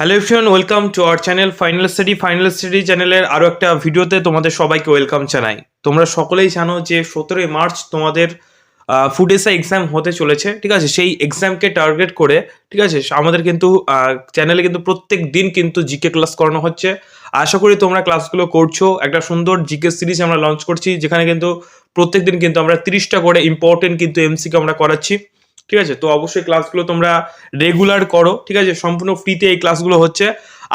Hello everyone welcome to our channel final study final study চ্যানেলের আরও একটা ভিডিওতে তোমাদের সবাইকে ওয়েলকাম জানাই। তোমরা সকলেই জানো যে সতেরোই মার্চ তোমাদের ফুড এসআই এক্সাম হতে চলেছে, ঠিক আছে? সেই এক্সামকে টার্গেট করে, ঠিক আছে? আমাদের কিন্তু চ্যানেলে কিন্তু প্রত্যেক দিন কিন্তু জিকে ক্লাস করানো হচ্ছে। আশা করি তোমরা ক্লাসগুলো করছ। একটা সুন্দর জিকে সিরিজ আমরা লঞ্চ করছি, যেখানে কিন্তু প্রত্যেক দিন কিন্তু আমরা তিরিশটা করে ইম্পর্টেন্ট কিন্তু এমসিকে আমরা করাচ্ছি। ঠিক আছে? তো অবশ্যই ক্লাসগুলো তোমরা রেগুলার করো, ঠিক আছে? সম্পূর্ণ ফ্রিতে এই ক্লাসগুলো হচ্ছে।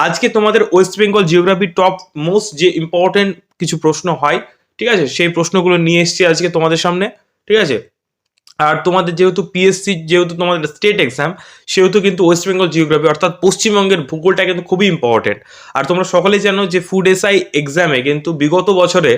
আজকে তোমাদের West Bengal geography top most যে ইম্পর্টেন্ট কিছু প্রশ্ন হয়, ঠিক আছে? সেই প্রশ্নগুলো নিয়ে এসেছি আজকে তোমাদের সামনে, ঠিক আছে? আর তোমাদের যেহেতু পিএসসি যেহেতু তোমাদের স্টেট এক্সাম সেহেতু কিন্তু ওয়েস্ট বেঙ্গল জিওগ্রাফি অর্থাৎ পশ্চিমবঙ্গের ভূগোলটা কিন্তু খুবই ইম্পর্টেন্ট আর তোমরা সকলেই জানো যে ফুড এসআই এক্সামে কিন্তু বিগত বছরে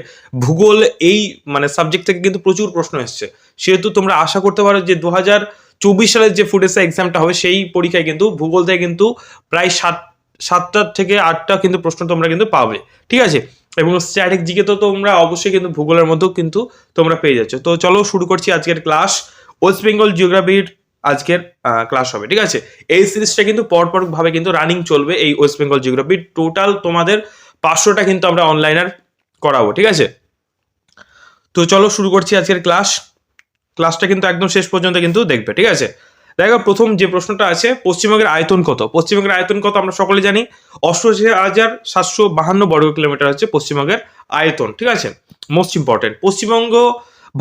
ভূগোল এই মানে সাবজেক্ট থেকে কিন্তু প্রচুর প্রশ্ন এসছে। সেহেতু তোমরা আশা করতে পারো যে দু হাজার চব্বিশ সালের যে এসআই এক্সামটা হবে, সেই পরীক্ষায় কিন্তু ভূগোল থেকে কিন্তু প্রায় সাত সাতটা থেকে আটটা কিন্তু প্রশ্ন তোমরা কিন্তু পাবে। ঠিক আছে? এবং স্ট্যাটিক জিকে তো তোমরা অবশ্যই কিন্তু ভূগোলের মধ্যেও কিন্তু তোমরা পেয়ে যাচ্ছ। তো চলো শুরু করছি আজকের ক্লাস ওয়েস্ট বেঙ্গল জিওগ্রাফির আজকের ক্লাস হবে। ঠিক আছে? এই সিরিজটা কিন্তু পরপর ভাবে কিন্তু রানিং চলবে এই ওয়েস্ট বেঙ্গল জিওগ্রাফির টোটাল তোমাদের পাঁচশোটা কিন্তু আমরা অনলাইনার করাবো। ঠিক আছে? তো চলো শুরু করছি আজকের ক্লাস ক্লাসটা কিন্তু একদম শেষ পর্যন্ত কিন্তু দেখবে, ঠিক আছে? দেখো প্রথম যে প্রশ্নটা আছে, পশ্চিমবঙ্গের আয়তন কত? পশ্চিমবঙ্গের আয়তন কত আমরা সকলে জানি? অষ্টআশি হাজার সাতশো বাহান্ন বর্গ কিলোমিটার হচ্ছে পশ্চিমবঙ্গের আয়তন, ঠিক আছে? মোস্ট ইম্পর্টেন্ট পশ্চিমবঙ্গ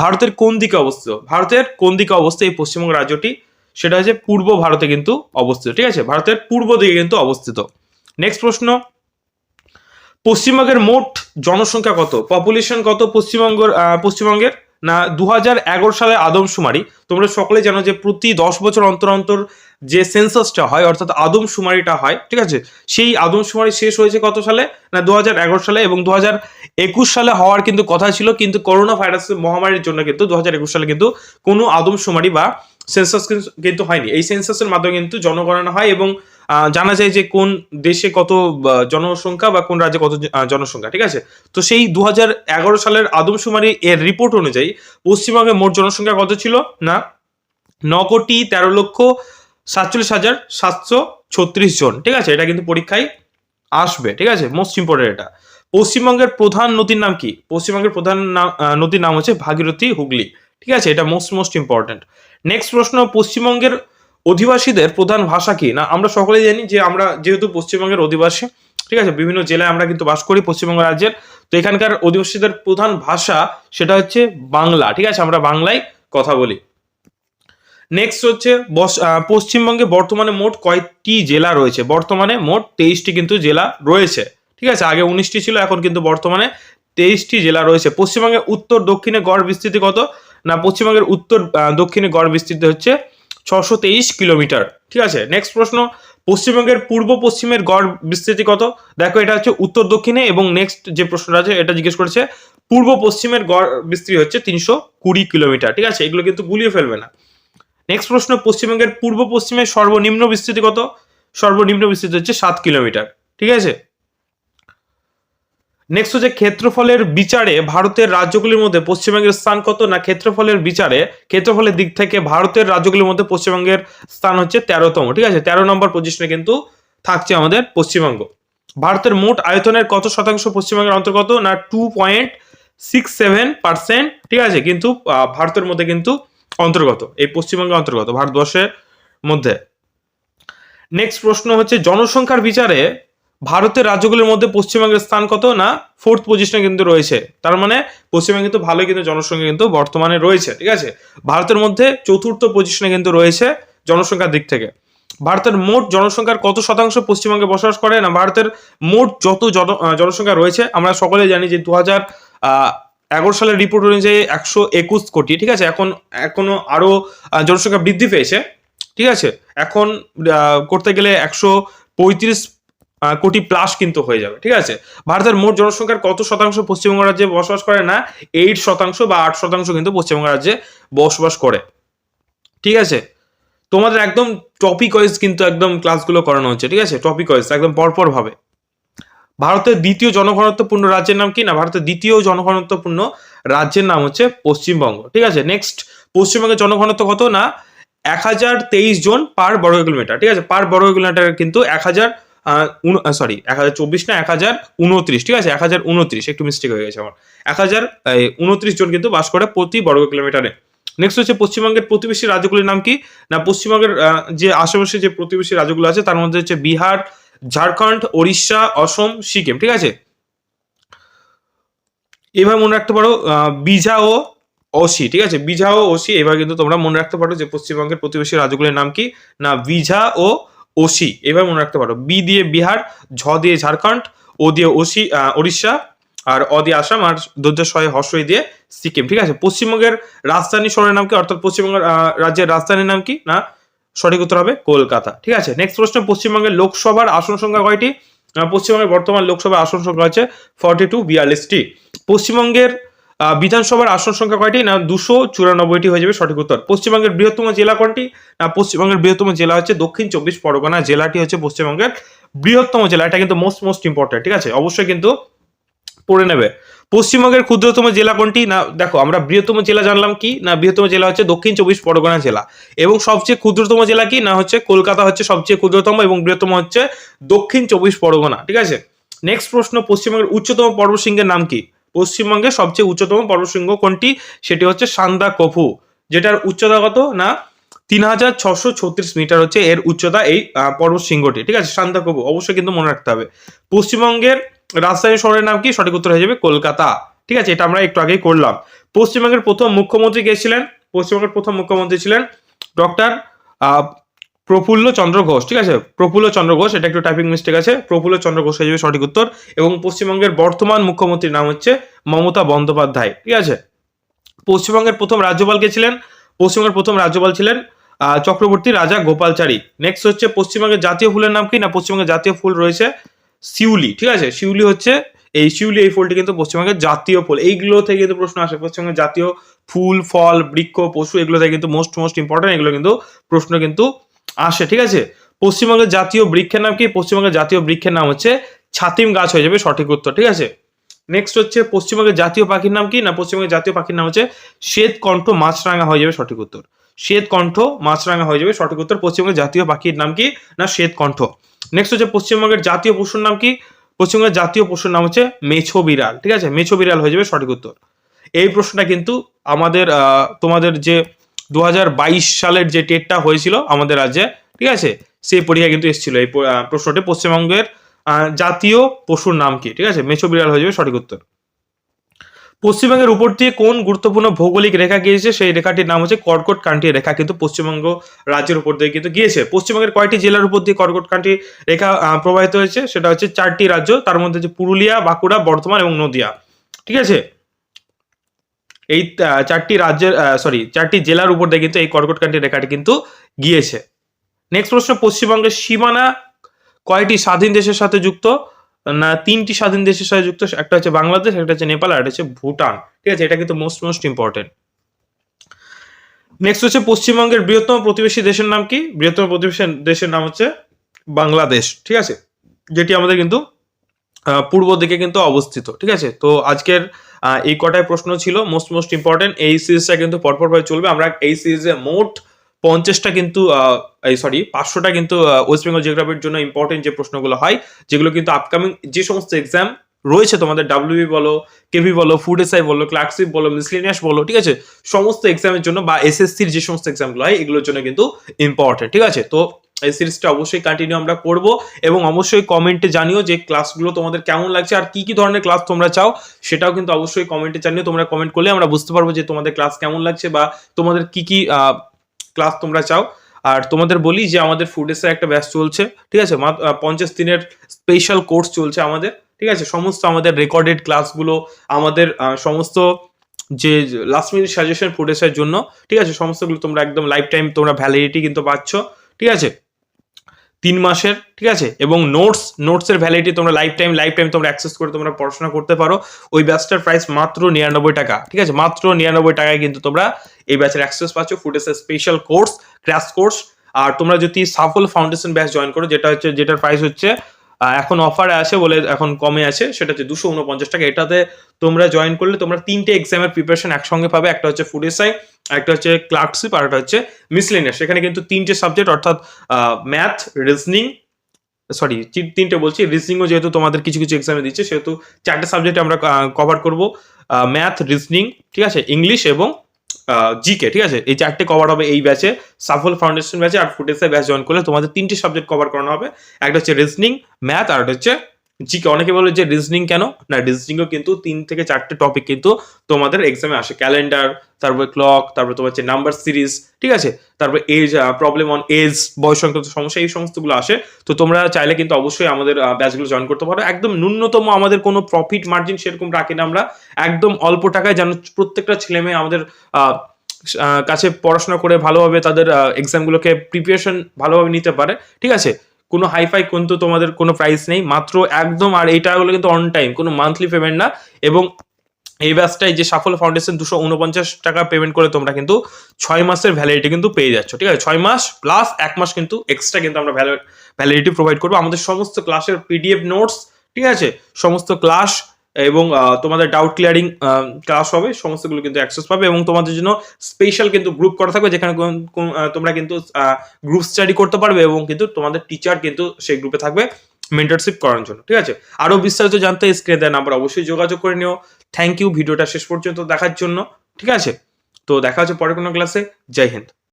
ভারতের কোন দিকে অবস্থিত? ভারতের কোন দিকে অবস্থিত এই পশ্চিমবঙ্গ রাজ্যটি? সেটা হচ্ছে পূর্ব ভারতে কিন্তু অবস্থিত, ঠিক আছে? ভারতের পূর্ব দিকে কিন্তু অবস্থিত। নেক্সট প্রশ্ন। পশ্চিমবঙ্গের মোট জনসংখ্যা কত? পপুলেশন কত পশ্চিমবঙ্গের পশ্চিমবঙ্গের? না দু হাজার এগারো সালে আদমশুমারি। তোমরা সকলে জানো যে প্রতি দশ বছর অন্তর অন্তর যে সেন্সাসটা হয়, অর্থাৎ আদমশুমারিটা হয়, ঠিক আছে? সেই আদমশুমারি শেষ হয়েছে কত সালে? না দু হাজার এগারো সালে এবং দু হাজার একুশ সালে হওয়ার কিন্তু কথা ছিল, কিন্তু করোনা ভাইরাসের মহামারীর জন্য কিন্তু দু হাজার একুশ সালে কিন্তু কোনো আদমশুমারি বা সেন্সাস কিন্তু হয়নি। এই সেন্সাসের মাধ্যমে কিন্তু জনগণনা হয় এবং জানা যায় যে কোন দেশে কত জনসংখ্যা বা কোন রাজ্যে কত জনসংখ্যা, ঠিক আছে? তো সেই দু হাজার এগারো সালের আদমশুমারি এর রিপোর্ট অনুযায়ী পশ্চিমবঙ্গে মোট জনসংখ্যা কত ছিল? না, ন কোটি তেরো লক্ষ সাতচল্লিশ হাজার সাতশো ছত্রিশ জন, ঠিক আছে? এটা কিন্তু পরীক্ষায় আসবে, ঠিক আছে? মোস্ট ইম্পর্টেন্ট এটা। পশ্চিমবঙ্গের প্রধান নদীর নাম কি? পশ্চিমবঙ্গের প্রধান নদীর নাম হচ্ছে ভাগীরথী হুগলি, ঠিক আছে? এটা মোস্ট মোস্ট ইম্পর্টেন্ট নেক্সট প্রশ্ন, পশ্চিমবঙ্গের অধিবাসীদের প্রধান ভাষা কি? না, আমরা সকলেই জানি যে আমরা যেহেতু পশ্চিমবঙ্গের অধিবাসী, ঠিক আছে? বিভিন্ন জেলায় আমরা কিন্তু বাস করি পশ্চিমবঙ্গ রাজ্যের। তো এখানকার অধিবাসীদের প্রধান ভাষা সেটা হচ্ছে বাংলা, ঠিক আছে? আমরা বাংলায় কথা বলি। নেক্সট হচ্ছে পশ্চিমবঙ্গে বর্তমানে মোট কয়টি জেলা রয়েছে? বর্তমানে মোট তেইশটি কিন্তু জেলা রয়েছে, ঠিক আছে? আগে উনিশটি ছিল, এখন কিন্তু বর্তমানে তেইশটি জেলা রয়েছে। পশ্চিমবঙ্গের উত্তর দক্ষিণে গড় বিস্তৃতি কত? না, পশ্চিমবঙ্গের উত্তর দক্ষিণে গড় বিস্তৃতি হচ্ছে ছশো তেইশ কিলোমিটার। ঠিক আছে? নেক্সট প্রশ্ন, পশ্চিমবঙ্গের পূর্ব পশ্চিমের গড় বিস্তৃতি কত? দেখো, এটা হচ্ছে উত্তর দক্ষিণে এবং নেক্সট যে প্রশ্নটা আছে, এটা জিজ্ঞেস করেছে, পূর্ব পশ্চিমের গড় বিস্তৃতি হচ্ছে তিনশো কুড়ি কিলোমিটার। ঠিক আছে? এগুলো কিন্তু গুলিয়ে ফেলবে না। নেক্সট প্রশ্ন, পশ্চিমবঙ্গের পূর্ব পশ্চিমের সর্বনিম্ন বিস্তৃতি কত? সর্বনিম্ন বিস্তৃতি হচ্ছে সাত কিলোমিটার। ঠিক আছে? নেক্সট হচ্ছে ক্ষেত্রফলের বিচারে ভারতের রাজ্যগুলির মধ্যে পশ্চিমবঙ্গের স্থান কত? না ক্ষেত্রফলের বিচারে, ক্ষেত্রফলের দিক থেকে ভারতের রাজ্যগুলির মধ্যে পশ্চিমবঙ্গের স্থান হচ্ছে তেরোতম, ঠিক আছে? তেরো নম্বর পজিশনে কিন্তু থাকছে আমাদের পশ্চিমবঙ্গ। ভারতের মোট আয়তনের কত শতাংশ পশ্চিমবঙ্গের অন্তর্গত? না two point six seven percent ঠিক আছে? কিন্তু ভারতের মধ্যে কিন্তু অন্তর্গত, এই পশ্চিমবঙ্গের অন্তর্গত, ভারতবর্ষের মধ্যে। নেক্সট প্রশ্ন হচ্ছে জনসংখ্যার বিচারে ভারতের রাজ্যগুলির মধ্যে পশ্চিমবঙ্গের স্থান কত না ফোর্থ পজিশনে কিন্তু রয়েছে। তার মানে পশ্চিমবঙ্গে কিন্তু ভালোই কিন্তু জনসংখ্যা কিন্তু বর্তমানে রয়েছে, ঠিক আছে? ভারতের মধ্যে চতুর্থ পজিশনে কিন্তু রয়েছে জনসংখ্যার দিক থেকে। ভারতের মোট জনসংখ্যার কত শতাংশ পশ্চিমবঙ্গে বসবাস করে না? ভারতের মোট যত জনসংখ্যা রয়েছে, আমরা সকলে জানি যে দু হাজার এগারো সালের রিপোর্ট অনুযায়ী একশো একুশ কোটি, ঠিক আছে? এখন, এখনও আরও জনসংখ্যা বৃদ্ধি পেয়েছে, ঠিক আছে? এখন করতে গেলে একশো পঁয়ত্রিশ কোটি প্লাস কিন্তু হয়ে যাবে, ঠিক আছে? ভারতের মোট জনসংখ্যার কত শতাংশ পশ্চিমবঙ্গ রাজ্যে বসবাস করে না? এইট শতাংশ বা আট শতাংশ কিন্তু পশ্চিমবঙ্গ রাজ্যে বসবাস করে, ঠিক আছে? তোমাদের একদম টপিক ওয়াইজ কিন্তু একদম ক্লাসগুলো করানো হচ্ছে, ঠিক আছে? টপিক ওয়াইজ একদম পরপর ভাবে ভারতের দ্বিতীয় জনঘনত্বপূর্ণ রাজ্যের নাম কি? না, ভারতের দ্বিতীয় জনঘনত্বপূর্ণ রাজ্যের নাম হচ্ছে পশ্চিমবঙ্গ, ঠিক আছে? নেক্সট পশ্চিমবঙ্গের জনঘনত্ব কত? না, এক হাজার তেইশ জন পার বর্গ কিলোমিটার ঠিক আছে? পার বর্গ কিলোমিটার কিন্তু এক হাজার সরি এক হাজার চব্বিশ না, এক হাজার উনত্রিশ, ঠিক আছে? এক হাজার উনত্রিশ, একটু মিস্টেক হয়ে গেছে আমার। এক হাজার উনত্রিশ জন কিন্তু বাস করে প্রতি বর্গ কিলোমিটারে নেক্সট হচ্ছে পশ্চিমবঙ্গের প্রতিবেশী রাজ্যগুলির নাম কি? না, পশ্চিমবঙ্গের যে আশেপাশে যে প্রতিবেশী রাজ্যগুলো আছে, তার মধ্যে হচ্ছে বিহার, ঝাড়খণ্ড, ওড়িশা, অসম, সিকিম, ঠিক আছে? এবার মনে রাখতে পারো বিঝা ও অসি ঠিক আছে? বিঝা ও অসি এবার কিন্তু তোমরা মনে রাখতে পারো যে পশ্চিমবঙ্গের প্রতিবেশী রাজ্যগুলির নাম কি? না বিঝা ও ওসি এবার মনে রাখতে পারো। বি দিয়ে বিহার, ঝ দিয়ে ঝাড়খণ্ড, ও দিয়ে ওসি ওড়িশা, আর অ দিয়ে আসাম, আর দর্যাশয় হর্ষই দিয়ে সিকিম, ঠিক আছে? পশ্চিমবঙ্গের রাজধানী শহরের নাম কি? অর্থাৎ পশ্চিমবঙ্গের রাজ্যের রাজধানীর নাম কি? না? সঠিক উত্তর হবে কলকাতা, ঠিক আছে? নেক্সট প্রশ্ন, পশ্চিমবঙ্গের লোকসভার আসন সংখ্যা কয়টি? পশ্চিমবঙ্গের বর্তমান লোকসভার আসন সংখ্যা হচ্ছে ফর্টি টু বিয়াল্লিশটি। পশ্চিমবঙ্গের বিধানসভার আসন সংখ্যা কয়টি? না, দুশো চুরানব্বইটি হয়ে যাবে সঠিক উত্তর। পশ্চিমবঙ্গের বৃহত্তম জেলা কোনটি? না, পশ্চিমবঙ্গের বৃহত্তম জেলা হচ্ছে দক্ষিণ চব্বিশ পরগনা। জেলাটি হচ্ছে পশ্চিমবঙ্গের বৃহত্তম জেলা। এটা কিন্তু মোস্ট মোস্ট ইম্পর্টেন্ট ঠিক আছে? অবশ্যই কিন্তু পড়ে নেবে। পশ্চিমবঙ্গের ক্ষুদ্রতম জেলা কোনটি? না, দেখো, আমরা বৃহত্তম জেলা জানলাম কি? না, বৃহত্তম জেলা হচ্ছে দক্ষিণ চব্বিশ পরগনা জেলা। এবং সবচেয়ে ক্ষুদ্রতম জেলা কি? না, হচ্ছে কলকাতা হচ্ছে সবচেয়ে ক্ষুদ্রতম এবং বৃহত্তম হচ্ছে দক্ষিণ চব্বিশ পরগনা, ঠিক আছে? নেক্সট প্রশ্ন, পশ্চিমবঙ্গের উচ্চতম পর্বতশৃঙ্গের নাম কি? পশ্চিমবঙ্গের সবচেয়ে উচ্চতম পর্বতশৃঙ্গ কোনটি? সেটি হচ্ছে সান্দা কফু। যেটার উচ্চতা কত? না তিন হাজার ছশো ছত্রিশ মিটার হচ্ছে এর উচ্চতা এই আহ, পর্বতশৃঙ্গটি। ঠিক আছে? কফু অবশ্যই কিন্তু মনে রাখতে হবে। পশ্চিমবঙ্গের রাজধানী শহরের নাম কি? সঠিক উত্তর হয়ে যাবে কলকাতা। ঠিক আছে? এটা আমরা একটু আগেই করলাম। পশ্চিমবঙ্গের প্রথম মুখ্যমন্ত্রী কে ছিলেন? পশ্চিমবঙ্গের প্রথম মুখ্যমন্ত্রী ছিলেন ডক্টর প্রফুল্ল চন্দ্র ঘোষ, ঠিক আছে? প্রফুল্ল চন্দ্র ঘোষ, এটা একটু টাইপিং মিস্টেক আছে। প্রফুল্ল চন্দ্র ঘোষ হয়ে যাবে সঠিক উত্তর এবং পশ্চিমবঙ্গের বর্তমান মুখ্যমন্ত্রীর নাম হচ্ছে মমতা বন্দ্যোপাধ্যায়, ঠিক আছে? পশ্চিমবঙ্গের প্রথম রাজ্যপাল কে ছিলেন? পশ্চিমবঙ্গের প্রথম রাজ্যপাল ছিলেন চক্রবর্তী রাজা গোপালচারী নেক্সট হচ্ছে পশ্চিমবঙ্গের জাতীয় ফুলের নাম কি? না, পশ্চিমবঙ্গের জাতীয় ফুল রয়েছে শিউলি, ঠিক আছে? শিউলি হচ্ছে এই শিউলি, এই ফুলটি কিন্তু পশ্চিমবঙ্গের জাতীয় ফুল। এইগুলো থেকে কিন্তু প্রশ্ন আসে। পশ্চিমবঙ্গের জাতীয় ফুল, ফল, বৃক্ষ, পশু, এগুলো থেকে কিন্তু মোস্ট মোস্ট ইম্পর্টেন্ট এগুলো কিন্তু প্রশ্ন কিন্তু আসে, ঠিক আছে? পশ্চিমবঙ্গের জাতীয় বৃক্ষের নাম কি? পশ্চিমবঙ্গের জাতীয় বৃক্ষের নাম হচ্ছে ছাতিম গাছ হয়ে যাবে, সঠিক উত্তর, ঠিক আছে? নেক্সট হচ্ছে পশ্চিমবঙ্গের জাতীয় পাখির নাম কি? না, পশ্চিমবঙ্গের জাতীয় পাখির নাম হচ্ছে শ্বেতকণ্ঠ মাছরাঙা হয়ে যাবে, সঠিক উত্তর। শ্বেতকণ্ঠ মাছরাঙা হয়ে যাবে, সঠিক উত্তর। পশ্চিমবঙ্গের জাতীয় পাখির নাম কি? না, শ্বেতকণ্ঠ। নেক্সট হচ্ছে পশ্চিমবঙ্গের জাতীয় পশুর নাম কি? পশ্চিমবঙ্গের জাতীয় পশুর নাম হচ্ছে মেছো বিড়াল, ঠিক আছে? মেছো বিড়াল হয়ে যাবে, সঠিক উত্তর। এই প্রশ্নটা কিন্তু আমাদের তোমাদের যে দু হাজার বাইশ সালের যে টেটটা হয়েছিল আমাদের রাজ্যে, ঠিক আছে? সেই পরীক্ষা কিন্তু এসেছিল। এই প্রশ্নটি পশ্চিমবঙ্গের জাতীয় পশুর নাম কি? ঠিক আছে? মেছো বিড়াল হয়ে যাবে সঠিক উত্তর। পশ্চিমবঙ্গের উপর দিয়ে কোন গুরুত্বপূর্ণ ভৌগোলিক রেখা গিয়েছে? সেই রেখাটির নাম হচ্ছে কর্কট কান্টি রেখা, কিন্তু পশ্চিমবঙ্গ রাজ্যের উপর দিয়ে কিন্তু গিয়েছে। পশ্চিমবঙ্গের কয়টি জেলার উপর দিয়ে কর্কট কান্টি রেখা প্রবাহিত হয়েছে? সেটা হচ্ছে চারটি রাজ্য, তার মধ্যে হচ্ছে পুরুলিয়া, বাঁকুড়া, বর্ধমান এবং নদিয়া। ঠিক আছে? এই চারটি রাজ্যের সরি চারটি জেলার উপর দিয়ে কিন্তু এই কর্কট কান্টি রেখাটি কিন্তু গিয়েছে। নেক্সট প্রশ্ন, পশ্চিমবঙ্গের সীমানা কয়টি স্বাধীন দেশের সাথে যুক্ত? না, তিনটি স্বাধীন দেশের সাথে যুক্ত, একটা হচ্ছে বাংলাদেশ, একটা হচ্ছে নেপাল, আর একটা হচ্ছে ভুটান। ঠিক আছে, এটা কিন্তু মোস্ট মোস্ট ইম্পর্টেন্ট নেক্সট হচ্ছে পশ্চিমবঙ্গের বৃহত্তম প্রতিবেশী দেশের নাম কি? বৃহত্তম প্রতিবেশী দেশের নাম হচ্ছে বাংলাদেশ। ঠিক আছে, যেটি আমাদের কিন্তু পূর্ব দিকে কিন্তু অবস্থিত, ঠিক আছে? তো আজকের এই কটায় প্রশ্ন ছিল মোস্ট মোস্ট ইম্পর্টেন্ট এই সিরিজটা কিন্তু পরপর ভাবে চলবে, আমরা এই সিরিজে মোট পঞ্চাশটা কিন্তু এই সরি পাঁচশোটা কিন্তু ওয়েস্ট বেঙ্গল জিওগ্রাফির জন্য ইম্পর্টেন্ট যে প্রশ্নগুলো হয়, যেগুলো কিন্তু আপকামিং যে সমস্ত এক্সাম রয়েছে তোমাদের ডাব্লিউবি বলো কেভি বলো ফুড এসআই বলো ক্লার্কশিপ বলো মিসলিনিয়াস বলো, ঠিক আছে? সমস্ত এক্সামের জন্য বা এসএসসির যে সমস্ত এক্সামগুলো হয়, এগুলোর জন্য কিন্তু ইম্পর্টেন্ট ঠিক আছে? তো এই সিরিজটা অবশ্যই কন্টিনিউ আমরা করব এবং অবশ্যই কমেন্টে জানিও যে ক্লাসগুলো তোমাদের কেমন লাগছে আর কি কি ধরনের ক্লাস তোমরা চাও, সেটাও কিন্তু অবশ্যই কমেন্টে জানিও। তোমরা কমেন্ট করলে আমরা বুঝতে পারব যে তোমাদের ক্লাস কেমন লাগছে বা তোমাদের কি কি ক্লাস তোমরা চাও। আর তোমাদের বলি যে আমাদের ফুড এসে একটা ব্যাচ চলছে, ঠিক আছে? পঞ্চাশ দিনের স্পেশাল কোর্স চলছে আমাদের। ঠিক আছে? সমস্ত আমাদের রেকর্ডেড ক্লাসগুলো আমাদের সমস্ত যে লাস্ট মিনিট সাজেশন এসের জন্য, ঠিক আছে? সমস্তগুলো তোমরা একদম লাইফ টাইম তোমরা ভ্যালিডিটি কিন্তু পাচ্ছ, ঠিক আছে? তিন মাসের, ঠিক আছে? এবং নোটস নোটসের ভ্যালিডিটি তোমরা লাইফ টাইম লাইফ টাইম তোমরা অ্যাক্সেস করে তোমরা পড়াশোনা করতে পারো। ওই ব্যাচটার প্রাইস মাত্র নিরানব্বই টাকা, ঠিক আছে? মাত্র নিরানব্বই টাকায় কিন্তু তোমরা এই ব্যাচের অ্যাক্সেস পাচ্ছ। ফুটেসের স্পেশাল কোর্স ক্র্যাশ কোর্স আর তোমরা যদি সাফল ফাউন্ডেশন ব্যাচ জয়েন করো, যেটা হচ্ছে, যেটার প্রাইস হচ্ছে এখন অফারে আছে বলে এখন কমে আছে, সেটা হচ্ছে দুশো উনপঞ্চাশ টাকা। এটাতে তোমরা জয়েন করলে তোমরা তিনটে এক্সামের প্রিপারেশন একসঙ্গে পাবে, একটা হচ্ছে ফুড এসআই একটা হচ্ছে ক্লার্কশিপ আর একটা হচ্ছে মিসলেনিয়াস সেখানে কিন্তু তিনটে সাবজেক্ট অর্থাৎ ম্যাথ রিজনিং সরি তিনটে বলছি। রিজনিংও যেহেতু তোমাদের কিছু কিছু এক্সামে দিচ্ছে, সেহেতু চারটে সাবজেক্ট আমরা কভার করব। ম্যাথ রিজনিং ঠিক আছে? ইংলিশ এবং জিকে ঠিক আছে? এই চারটে কভার হবে এই ব্যাচে সাফল ফাউন্ডেশন ব্যাচে আর ফুটেসে ব্যাচ জয়েন করলে তোমাদের তিনটে সাবজেক্ট কভার করানো হবে। একটা হচ্ছে রিজনিং ম্যাথ আর হচ্ছে জিকে অনেকে বলে যে রিজনিং কেন? না রিজনিংও কিন্তু তিন থেকে চারটে টপিক কিন্তু তোমাদের এক্সামে আসে। ক্যালেন্ডার তারপরে ক্লক তারপরে তোমার হচ্ছে নাম্বার সিরিজ ঠিক আছে? তারপরে এজ প্রবলেম অন এজ বয়স সংক্রান্ত সমস্যা, এই সমস্তগুলো আসে। তো তোমরা চাইলে কিন্তু অবশ্যই আমাদের ব্যাচগুলো জয়েন করতে পারো। একদম ন্যূনতম আমাদের কোনো প্রফিট মার্জিন সেরকম রাখি না আমরা। একদম অল্প টাকায় যেন প্রত্যেকটা ছেলে মেয়ে আমাদের কাছে পড়াশোনা করে ভালোভাবে তাদের এক্সামগুলোকে প্রিপারেশন ভালোভাবে নিতে পারে, ঠিক আছে? কোনো হাইফাই কিন্তু তোমাদের কোনো প্রাইস নেই। মাত্র একদম আর এই টাকাগুলো কিন্তু অন টাইম কোনো মান্থলি পেমেন্ট না। এবং এই ব্যাচটাই যে সাফল ফাউন্ডেশন দুশো উনপঞ্চাশ টাকা পেমেন্ট করে তোমরা কিন্তু ছয় মাসের ভ্যালিডিটি কিন্তু পেয়ে যাচ্ছ, ঠিক আছে? ছয় মাস প্লাস এক মাস কিন্তু এক্সট্রা কিন্তু আমরা ভ্যালিডিটি প্রোভাইড করব। আমাদের সমস্ত ক্লাসের পিডিএফ নোটস ঠিক আছে? সমস্ত ক্লাস এবং তোমাদের ডাউট ক্লিয়ারিং ক্লাস হবে, সমস্তগুলো কিন্তু অ্যাক্সেস পাবে এবং তোমাদের জন্য স্পেশাল কিন্তু গ্রুপ করা থাকবে যেখানে তোমরা কিন্তু গ্রুপ স্টাডি করতে পারবে এবং কিন্তু তোমাদের টিচার কিন্তু সেই গ্রুপে থাকবে মেন্টারশিপ করার জন্য, ঠিক আছে? আরও বিস্তারিত জানতে স্ক্রিনে দেয় নাম্বার অবশ্যই যোগাযোগ করে নিও। থ্যাংক ইউ ভিডিওটা শেষ পর্যন্ত দেখার জন্য, ঠিক আছে? তো দেখা হচ্ছে পরে কোনো ক্লাসে জয় হিন্দ।